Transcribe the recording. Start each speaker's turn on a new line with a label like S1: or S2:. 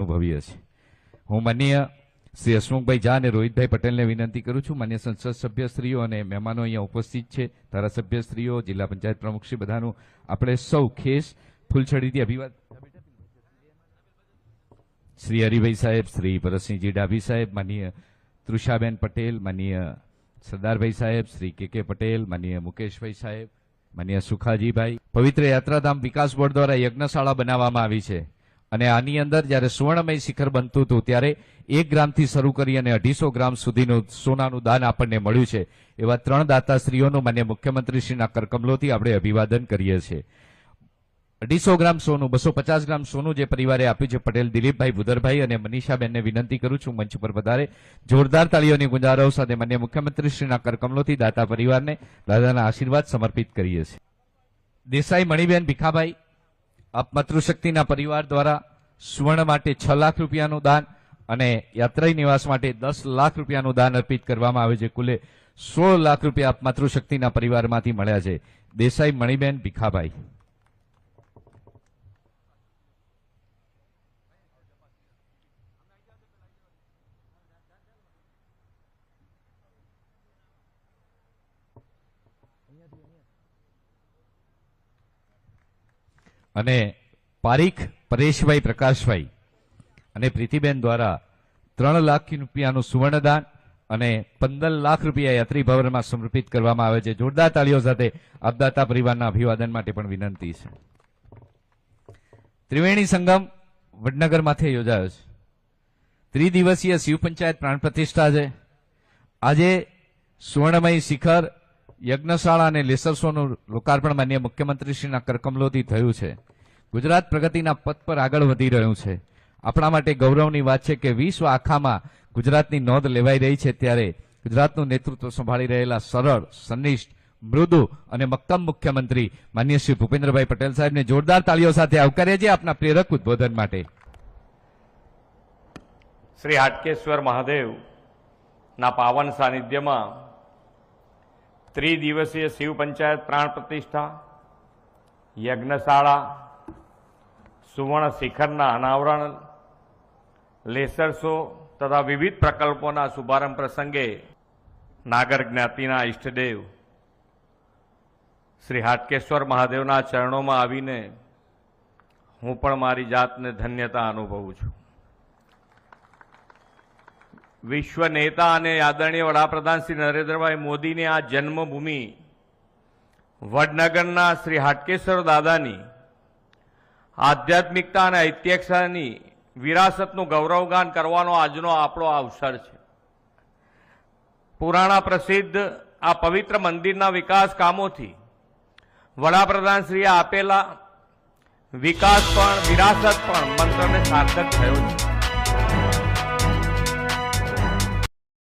S1: અનુભવીએ છીએ. હું માનીય શ્રી હસમુખભાઈ ઝા અને રોહિતભાઈ પટેલને વિનંતી કરું છું, માન્ય સંસદ સભ્યશ્રીઓ અને મહેમાનો અહીંયા ઉપસ્થિત છે ધારાસભ્યશ્રીઓ જિલ્લા પંચાયત પ્રમુખશ્રી બધાનું આપણે સૌ ખેસ ફૂલછડીથી અભિવાદ. શ્રી હરિભાઈ સાહેબ, શ્રી ભરતસિંહજી ડાભી સાહેબ, માનીય તૃષાબેન પટેલ, માનીય સરદારભાઈ સાહેબ, શ્રી કે કે પટેલ, માનીય મુકેશભાઈ સાહેબ, માનીય સુખાજીભાઈ. પવિત્ર યાત્રાધામ વિકાસ બોર્ડ દ્વારા યજ્ઞશાળા બનાવવામાં આવી છે. અને આની અંદર જ્યારે સુવર્ણમય શિખર બનતું હતું, ત્યારે એક ગ્રામથી શરૂ કરી અને અઢીસો ગ્રામ સુધીનું સોનાનું દાન આપણને મળ્યું છે. એવા ત્રણ દાતાશ્રીઓનું માન્ય મુખ્યમંત્રીશ્રીના કરકમલોથી આપણે અભિવાદન કરીએ છીએ. અઢીસો ગ્રામ સોનું, બસો પચાસ ગ્રામ સોનું જે પરિવારે આપ્યું છે, પટેલ, દિલીપભાઈ ભુદરભાઈ અને મનીષાબેનને વિનંતી કરું છું મંચ પર વધારે જોરદાર તાળીઓની ગુંજારવ સાથે માન્ય મુખ્યમંત્રીશ્રીના કરકમલોથી દાતા પરિવારને દાદાના આશીર્વાદ સમર્પિત કરીએ છીએ. દેસાઈ, મણિબેન, ભીખાભાઈ માતૃશક્તિના પરિવાર દ્વારા સુવર્ણ માટે છ લાખ રૂપિયાનું દાન અને યાત્રાઈ નિવાસ માટે દસ લાખ રૂપિયાનું દાન અર્પિત કરવામાં આવે છે. કુલે સોળ લાખ રૂપિયા માતૃશક્તિના પરિવારમાંથી મળ્યા છે. દેસાઈ, મણિબેન, ભીખાભાઈ. અને પારીખ પરેશભાઈ પ્રકાશભાઈ અને પ્રીતિબેન દ્વારા ત્રણ લાખ રૂપિયાનું સુવર્ણદાન અને પંદર લાખ રૂપિયા યાત્રી ભવનમાં સમર્પિત કરવામાં આવે છે. જોરદાર તાળીઓ સાથે આપદાતા પરિવારના અભિવાદન માટે પણ વિનંતી છે. ત્રિવેણી સંગમ વડનગરમાંથી યોજાયો છે. ત્રિદિવસીય શિવ પંચાયત પ્રાણ પ્રતિષ્ઠા છે. આજે સુવર્ણમય શિખર યજ્ઞશાળા અને લેસરસોનું લોકાર્પણ માન્ય મુખ્યમંત્રીશ્રીના કરકમલોથી થયું છે. ગુજરાત પ્રગતિના પથ પર આગળ વધી રહ્યું છે. આપણા માટે ગૌરવની વાત છે કે વિશ્વ આખામાં ગુજરાતની નોંધ લેવાઈ રહી છે ત્યારે ગુજરાતનું નેતૃત્વ સંભાળી રહેલા સરળ, સનિષ્ઠ, મૃદુ અને મક્કમ મુખ્યમંત્રી માન્ય શ્રી ભૂપેન્દ્રભાઈ પટેલ સાહેબને જોરદાર તાળીઓ સાથે આવકારીએ છીએ આપના પ્રેરક ઉદબોધન માટે.
S2: શ્રી હાટકેશ્વર મહાદેવના પાવન સાનિધ્યમાં ત્રિદિવસીય શિવ પંચાયત પ્રાણ પ્રતિષ્ઠા, યજ્ઞશાળા, સુવર્ણ શિખરના અનાવરણ, લેસર શો તથા વિવિધ પ્રકલ્પોના શુભારંભ પ્રસંગે નાગર જ્ઞાતિના ઈષ્ટદેવ શ્રી હાટકેશ્વર મહાદેવના ચરણોમાં આવીને હું પણ મારી જાતને ધન્યતા અનુભવું છું. વિશ્વ નેતા અને આદરણીય વડાપ્રધાન શ્રી નરેન્દ્રભાઈ મોદીની આ જન્મભૂમિ, વડનગરના શ્રી હાટકેશ્વર દાદાની આધ્યાત્મિકતા અને ઐતિહાસિકતાની વિરાસતનું ગૌરવગાન કરવાનો આજનો આપણો અવસર છે. પુરાણા પ્રસિદ્ધ આ પવિત્ર મંદિરના વિકાસ કામોથી વડાપ્રધાનશ્રીએ આપેલા વિકાસ પણ, વિરાસત પણ મંત્રને સાર્થક થયો છે.